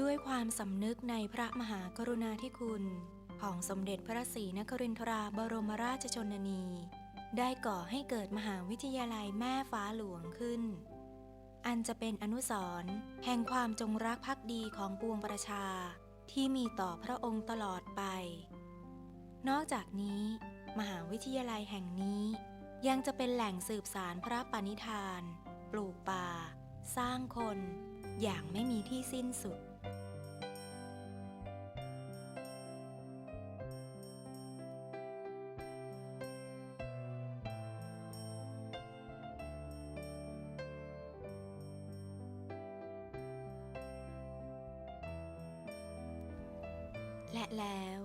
ด้วยความสำนึกในพระมหากรุณาธิคุณ ของสมเด็จพระศรีนครินทราบรมราชชนนี ได้ก่อให้เกิดมหาวิทยาลัยแม่ฟ้าหลวงขึ้น อันจะเป็นอนุสรณ์แห่งความจงรักภักดีของปวงประชาที่มีต่อพระองค์ตลอดไป นอกจากนี้ มหาวิทยาลัยแห่งนี้ ยังจะเป็นแหล่งสืบสารพระปณิธาน ปลูกป่า สร้างคน อย่างไม่มีที่สิ้นสุดะแล้ว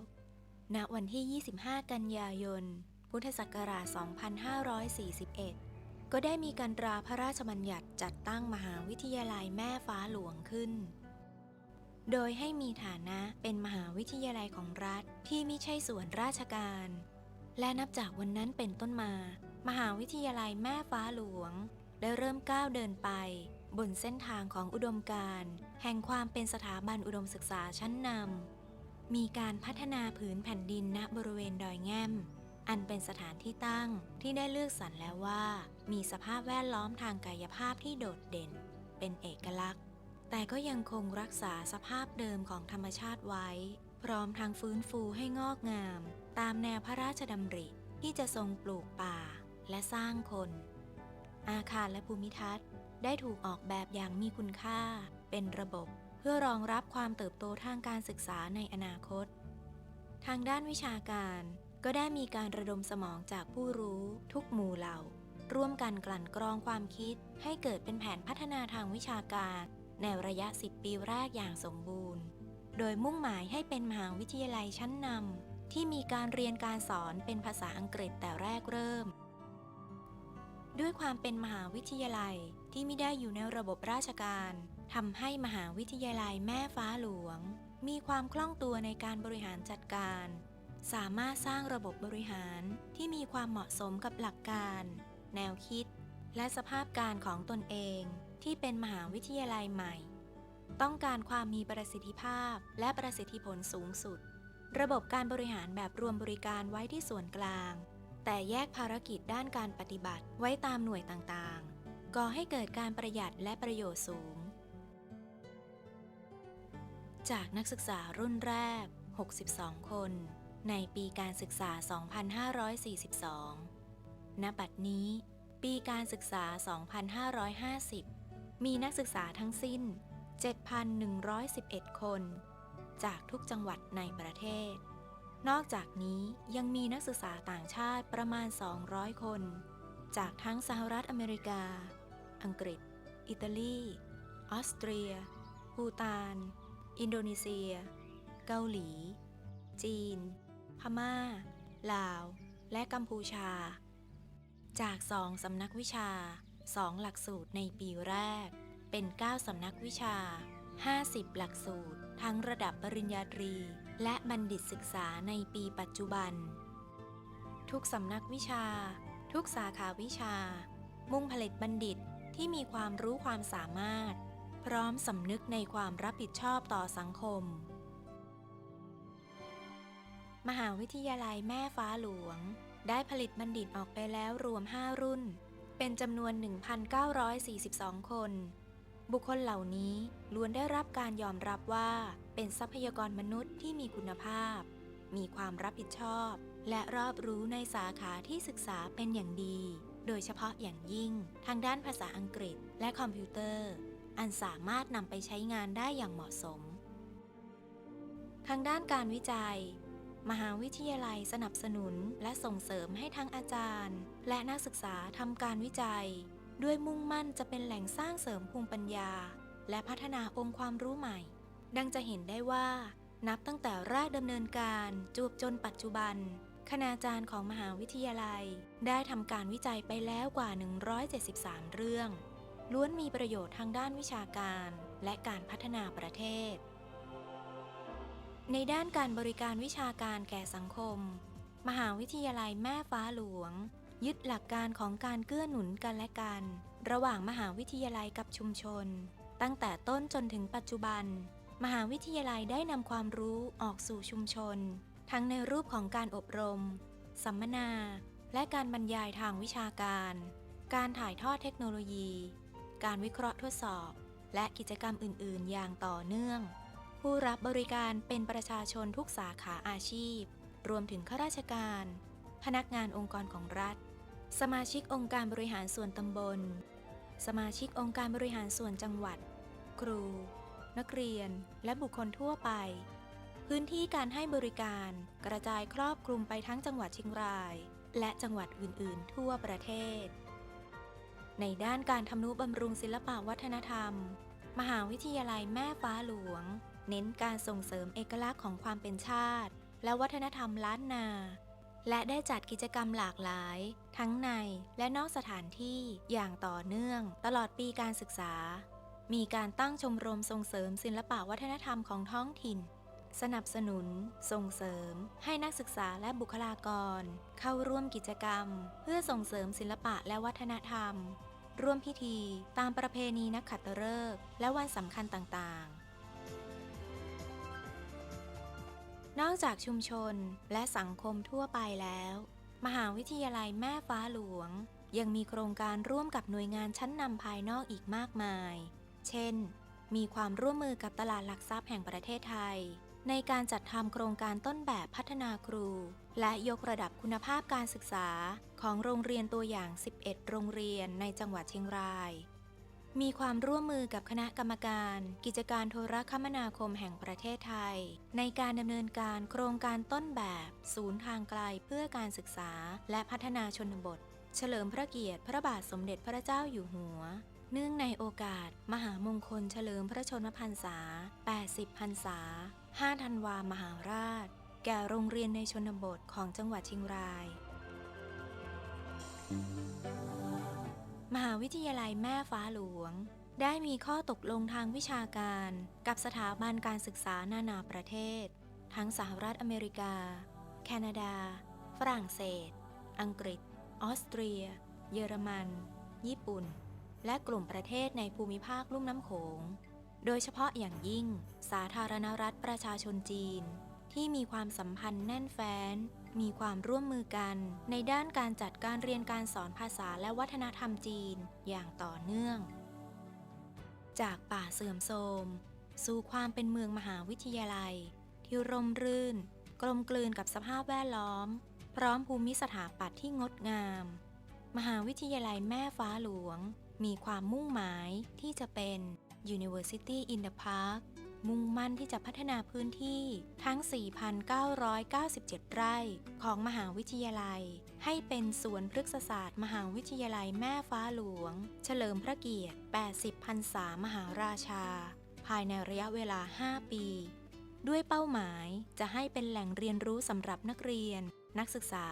ณ วันที่ 25 กันยายน พุทธศักราช 2541 ก็ได้มีการตราพระราชบัญญัติจัดตั้งมหาวิทยาลัยแม่ฟ้าหลวงขึ้น โดยให้มีฐานะเป็นมหาวิทยาลัยของรัฐที่ไม่ใช่ส่วนราชการ และนับจากวันนั้นเป็นต้นมา มหาวิทยาลัยแม่ฟ้าหลวง ได้เริ่มก้าวเดินไปบนเส้นทางของอุดมการณ์แห่งความเป็นสถาบันอุดมศึกษาชั้นนำ มีการพัฒนาผืนแผ่นดินณบริเวณดอยแง่ม อันเป็นสถานที่ตั้งที่ได้เลือกสรรแล้วว่า มีสภาพแวดล้อมทางกายภาพที่โดดเด่น เป็นเอกลักษณ์ แต่ก็ยังคงรักษาสภาพเดิมของธรรมชาติไว้ พร้อมทางฟื้นฟูให้งอกงาม ตามแนวพระราชดำริที่จะทรงปลูกป่าและสร้างคน อาคารและภูมิทัศน์ ได้ถูกออกแบบอย่างมีคุณค่า เป็นระบบ เพื่อรองรับความเติบโตทางการศึกษาในอนาคต ทางด้านวิชาการก็ได้มีการระดมสมองจากผู้รู้ทุกหมู่เหล่า ร่วมกันกลั่นกรองความคิด ให้เกิดเป็นแผนพัฒนาทางวิชาการ ในระยะ 10 ปีแรกอย่างสมบูรณ์ โดยมุ่งหมายให้เป็นมหาวิทยาลัยชั้นนำที่มีการเรียนการสอนเป็นภาษาอังกฤษแต่แรกเริ่ม ด้วยความเป็นมหาวิทยาลัยที่ไม่ได้อยู่ในระบบราชการ ทำให้มหาวิทยาลัยแม่ฟ้าหลวง มีความคล่องตัวในการบริหารจัดการ สามารถสร้างระบบบริหารที่มีความเหมาะสมกับหลักการ แนวคิด และสภาพการของตนเองที่เป็นมหาวิทยาลัยใหม่ ต้องการความมีประสิทธิภาพและประสิทธิผลสูงสุด ระบบการบริหารแบบรวมบริการไว้ที่ส่วนกลาง แต่แยกภารกิจด้านการปฏิบัติไว้ตามหน่วยต่างๆ ก่อให้เกิดการประหยัดและประโยชน์สูง จากนักศึกษารุ่นแรก 62 คน ในปีการศึกษา 2542 ณ บัดนี้ ปีการศึกษา 2550 มีนักศึกษาทั้งสิ้น 7,111 คน จากทุกจังหวัดในประเทศ นอกจากนี้ยังมีนักศึกษาต่างชาติประมาณ 200 คน จากทั้งสหรัฐอเมริกา อังกฤษ อิตาลี ออสเตรีย ภูตาน อินโดนีเซีย เกาหลี จีน พม่า ลาว และกัมพูชา จากสองสำนักวิชา2หลักสูตรในปีแรก เป็น 9 สำนักวิชา 50 หลักสูตร ทั้งระดับปริญญาตรี และบัณฑิตศึกษาในปีปัจจุบัน ทุกสำนักวิชา ทุกสาขาวิชา มุ่งผลิตบัณฑิตที่มีความรู้ความสามารถ พร้อมสำนึกในความรับผิดชอบต่อสังคม มหาวิทยาลัยแม่ฟ้าหลวง ได้ผลิตบัณฑิตออกไปแล้วรวม 5 รุ่น เป็นจำนวน 1,942 คน บุคคลเหล่านี้ล้วนได้รับการยอมรับว่า เป็นทรัพยากรมนุษย์ที่มีคุณภาพ มีความรับผิดชอบ และรอบรู้ในสาขาที่ศึกษาเป็นอย่างดี โดยเฉพาะอย่างยิ่ง ทางด้านภาษาอังกฤษและคอมพิวเตอร์ อันสามารถนำไปใช้งานได้อย่างเหมาะสม ทางด้านการวิจัย มหาวิทยาลัยสนับสนุนและส่งเสริมให้ทั้งอาจารย์ และนักศึกษาทำการวิจัย ด้วยมุ่งมั่นจะเป็นแหล่งสร้างเสริมภูมิปัญญา และพัฒนาองค์ความรู้ใหม่ ดังจะเห็นได้ว่า นับตั้งแต่แรกดำเนินการจวบจนปัจจุบันคณาจารย์ของมหาวิทยาลัย ได้ทำการวิจัยไปแล้วกว่า 173 เรื่อง ล้วนมีประโยชน์ทางด้านวิชาการและการพัฒนาประเทศ ในด้านการบริการวิชาการแก่สังคม มหาวิทยาลัยแม่ฟ้าหลวง ยึดหลักการของการเกื้อหนุนกันและกัน ระหว่างมหาวิทยาลัยกับชุมชน ตั้งแต่ต้นจนถึงปัจจุบัน มหาวิทยาลัยได้นำความรู้ออกสู่ชุมชน ทั้งในรูปของการอบรม สัมมนา และการบรรยายทางวิชาการ การถ่ายทอดเทคโนโลยี การวิเคราะห์ทดสอบ และกิจกรรมอื่น ๆ อย่างต่อเนื่อง ผู้รับบริการเป็นประชาชนทุกสาขาอาชีพ รวมถึงข้าราชการ พนักงานองค์กรของรัฐ สมาชิกองค์การบริหารส่วนตำบล สมาชิกองค์การบริหารส่วนจังหวัด ครู นักเรียน และบุคคลทั่วไป พื้นที่การให้บริการกระจายครอบคลุมไปทั้งจังหวัดเชียงราย และจังหวัดอื่น ๆ ทั่วประเทศ ในด้านการทำนุบำรุงศิลปะวัฒนธรรม มหาวิทยาลัยแม่ฟ้าหลวง เน้นการส่งเสริมเอกลักษณ์ของความเป็นชาติ และวัฒนธรรมล้านนา และได้จัดกิจกรรมหลากหลาย ทั้งในและนอกสถานที่อย่างต่อเนื่องตลอดปีการศึกษา มีการตั้งชมรมส่งเสริมศิลปะวัฒนธรรมของท้องถิ่นสนับสนุน ส่งเสริม ให้นักศึกษาและบุคลากร เข้าร่วมกิจกรรม เพื่อส่งเสริมศิลปะและวัฒนธรรม ร่วมพิธีตามประเพณีนักขัตฤกษ์และวันสำคัญต่างๆ นอกจากชุมชนและสังคมทั่วไปแล้ว มหาวิทยาลัยแม่ฟ้าหลวง ยังมีโครงการร่วมกับหน่วยงานชั้นนำภายนอกอีกมากมาย เช่น มีความร่วมมือกับตลาดหลักทรัพย์แห่งประเทศไทย ในการจัดทำโครงการต้นแบบพัฒนาครู และยกระดับคุณภาพการศึกษาของโรงเรียนตัวอย่าง 11 โรงเรียนในจังหวัดเชียงราย มีความร่วมมือกับคณะกรรมการ กิจการโทรคมนาคมแห่งประเทศไทย ในการดำเนินการโครงการต้นแบบ ศูนย์ทางไกลเพื่อการศึกษา และพัฒนาชนบท เฉลิมพระเกียรติพระบาทสมเด็จพระเจ้าอยู่หัว เนื่องในโอกาส มหามงคลเฉลิมพระชนมพรรษา 80 พรรษา 5 ธันวามหาราช แก่โรงเรียนในชนบทของจังหวัดเชียงราย มหาวิทยาลัยแม่ฟ้าหลวง ได้มีข้อตกลงทางวิชาการ กับสถาบันการศึกษานานาประเทศ ทั้งสหรัฐอเมริกา แคนาดา ฝรั่งเศส อังกฤษ ออสเตรีย เยอรมัน ญี่ปุ่น และกลุ่มประเทศในภูมิภาคลุ่มน้ำโขง โดยเฉพาะอย่างยิ่ง สาธารณรัฐประชาชนจีน ที่มีความสัมพันธ์แน่นแฟ้น มีความร่วมมือกัน ในด้านการจัดการเรียนการสอนภาษาและวัฒนธรรมจีนอย่างต่อเนื่อง จากป่าเสื่อมโทรมสู่ความเป็นเมืองมหาวิทยาลัย ที่ร่มรื่น กลมกลืนกับสภาพแวดล้อม พร้อมภูมิสถาปัตย์ที่งดงาม มหาวิทยาลัยแม่ฟ้าหลวง มีความมุ่งหมายที่จะเป็น University in the Park มุ่งมั่นที่จะพัฒนาพื้นที่ทั้ง 4,997 ไร่ ของมหาวิทยาลัย ให้เป็นสวนพฤกษศาสตร์ มหาวิทยาลัยแม่ฟ้าหลวง เฉลิมพระเกียรติ 80พรรษามหาราชา ภายในระยะเวลา 5 ปี ด้วยเป้าหมายจะให้เป็นแหล่งเรียนรู้สำหรับนักเรียน นักศึกษา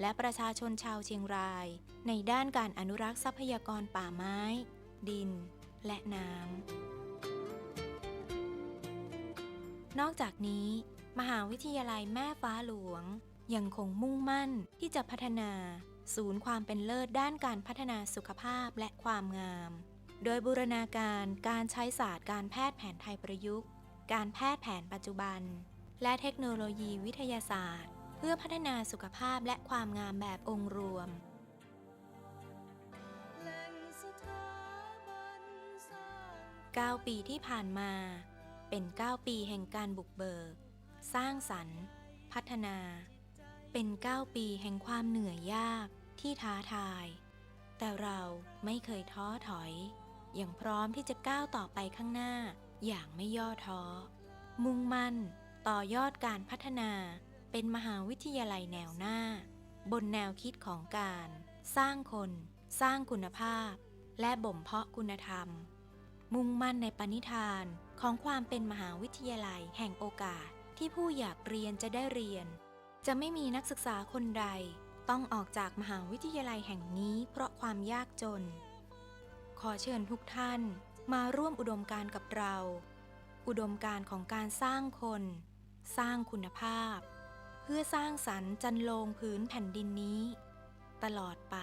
และประชาชนชาวเชียงราย ในด้านการอนุรักษ์ทรัพยากรป่าไม้ ดิน และน้ำ นอกจากนี้ มหาวิทยาลัยแม่ฟ้าหลวง ยังคงมุ่งมั่นที่จะพัฒนา ศูนย์ความเป็นเลิศด้านการพัฒนาสุขภาพและความงาม โดยบูรณาการการใช้ศาสตร์การแพทย์แผนไทยประยุกต์ การแพทย์แผนปัจจุบัน และเทคโนโลยีวิทยาศาสตร์ เพื่อพัฒนาสุขภาพและความงามแบบองค์รวม 9 ปีที่ผ่านมา เป็น 9 ปีแห่งการบุกเบิก สร้างสรรค์ พัฒนา เป็น 9 ปีแห่งความเหนื่อยยากที่ท้าทาย แต่เราไม่เคยท้อถอย อย่างพร้อมที่จะก้าวต่อไปข้างหน้าอย่างไม่ย่อท้อ มุ่งมั่น ต่อยอดการพัฒนา เป็นมหาวิทยาลัยแนวหน้า บนแนวคิดของการ สร้างคน สร้างคุณภาพ และบ่มเพาะคุณธรรม มุ่งมั่นในปณิธานของความเป็นมหาวิทยาลัยแห่งโอกาสที่ผู้อยากเรียนจะได้เรียน จะไม่มีนักศึกษาคนใด ต้องออกจากมหาวิทยาลัยแห่งนี้เพราะความยากจน ขอเชิญทุกท่านมาร่วมอุดมการกับเรา อุดมการของการสร้างคน สร้างคุณภาพ พื่อสร้างสรรค์จันโลงพื้นแผ่นดินนี้ ตลอดไป